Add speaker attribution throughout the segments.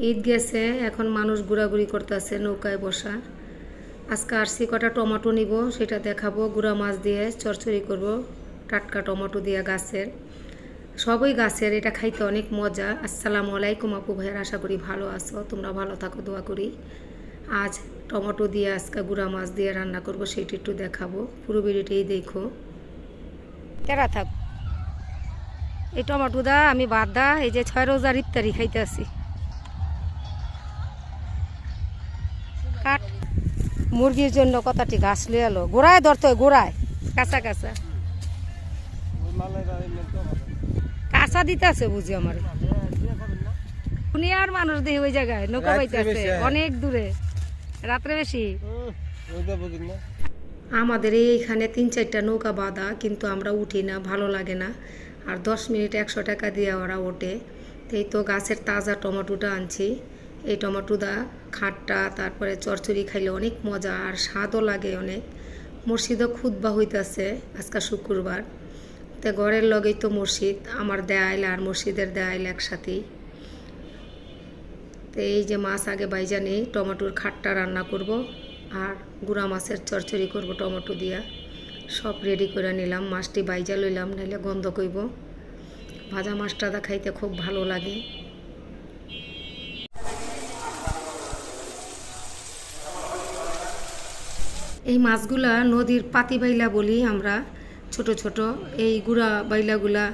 Speaker 1: ঈদ গেছে, এখন মানুষ ঘোরাঘুরি করতেছে, নৌকায় বসা। আজকে আরসি কটা টমেটো নিব, সেটা দেখাবো, গুঁড়া মাছ দিয়ে চরচড়ি করব, টাটকা টমেটো দিয়ে গাছের। সবই গাছের, এটা খাইতে অনেক মজা। আসসালামু আলাইকুম আপু ভাইয়ের, আশা করি ভালো আছো, তোমরা ভালো থাকো, দোয়া করি। আজ টমেটো দিয়ে আজকে গুঁড়া মাছ দিয়ে রান্না করব, সেটি একটু দেখাবো। পুরো ভিডিওটাই দেখো। কেরা থাক। এই টমেটো দা, আমি বাদ দা, এই যে ছয় রোজার ইফতারি খাইতে আছি মুরগির জন্য কতটি ঘাস লিয়ে এলো? গোড়ায় ধরতে হয় গোড়ায়। কাঁচা কাঁচা। কাঁচা দিতে আছে বুঝি আমার। দুনিয়ার মানুষ দেখি ওই জায়গায় নৌকা বাইতে আছে অনেক দূরে। রাত্রে বেশি?
Speaker 2: ওইটা বুঝুন। না
Speaker 1: আমাদের এইখানে তিন চারটা নৌকা বাঁধা কিন্তু আমরা উঠি না ভালো লাগে না। আর দশ মিনিট একশো টাকা দিয়ে ওরা ওঠে। এই তো গাছের তাজা টমেটোটা আনছি। এই টমেটোটা খাটটা, তারপরে চরচড়ি খাইলে অনেক মজা আর স্বাদও লাগে অনেক। মসজিদও খুদ্া হইতাছে আজকে শুক্রবার। তো ঘরের লগেই তো মসজিদ, আমার দেয়াইল আর মসজিদের দেয়াইল একসাথেই। তো এই যে মাছ আগে বাইজানি টমেটোর খাটটা রান্না করব আর গুঁড়া মাছের চরচড়ি করব টমেটো দিয়া। সব রেডি করে নিলাম, মাছটি বাইজা লইলাম, নাইলে গন্ধ কইব। ভাজা মাছটা দা খাইতে খুব ভালো লাগে। এই মাছগুলা নদীর পাতি বাইলা বলি আমরা, ছোট ছোট। এই গুড়া বাইলাগুলা,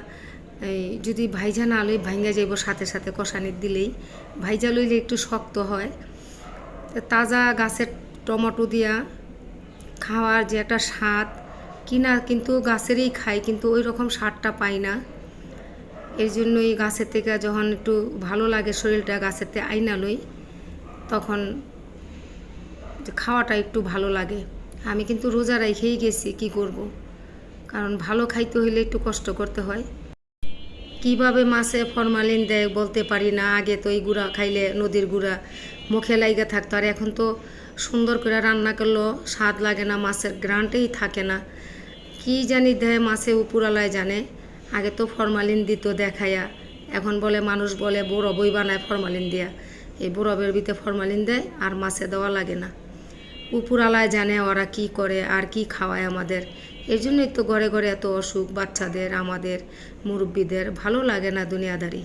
Speaker 1: এই যদি ভাইজা না লই ভাঙ্গা যাইব সাথে সাথে কষানির দিলেই। ভাইজা লইলে একটু শক্ত হয়। তাজা গাছের টমেটো দিয়া খাওয়ার যে একটা স্বাদ, কিনা কিন্তু গাছেরই খাই, কিন্তু ওই রকম স্বাদটা পাই না। এর জন্য এই গাছের থেকে যখন একটু ভালো লাগে শরীরটা গাছের থেকে আইনা লই, তখন খাওয়াটা একটু ভালো লাগে। আমি কিন্তু রোজা রেখেই গেছি, কি করব। কারণ ভালো খাইতে হইলে একটু কষ্ট করতে হয়। কীভাবে মাছে ফরমালিন দেয় বলতে পারি না, আগে তো এই গুঁড়া খাইলে নদীর গুঁড়া মুখে লাইগা থাকতো, আর এখন তো সুন্দর করে রান্না করলেও স্বাদ লাগে না, মাছের গ্রান্টেই থাকে না। কি জানি দেয় মাছে উপরালায় জানে, আগে তো ফরমালিন দিত দেখাইয়া। এখন বলে, মানুষ বলে বরফই বানায় ফরমালিন দিয়া। এই বরফের ভিতরে ফরমালিন দেয় আর মাছে দেওয়া লাগে না। উপরালায় জানে ওরা কি করে আর কি খাওয়ায় আমাদের। এই জন্যই তো ঘরে ঘরে এত অসুখ বাচ্চাদের, আমাদের মুরব্বীদের। ভালো লাগে না দুনিয়াদারি।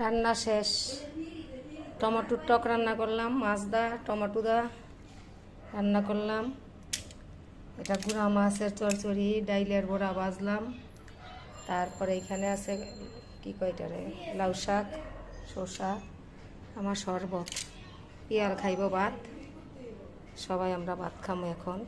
Speaker 1: রান্না শেষ। টমেটোর টক রান্না করলাম, মাছ দা, টমেটো দা রান্না করলাম। এটা গুঁড়া মাছের চরচড়ি, ডাইলের বড়া বাজলাম তারপরে এখানে আছে, কি কয়টারে লাউ শাক, শসা, আমার শরবত। পিয়াল খাইব ভাত। সবাই আমরা ভাত খামো এখন।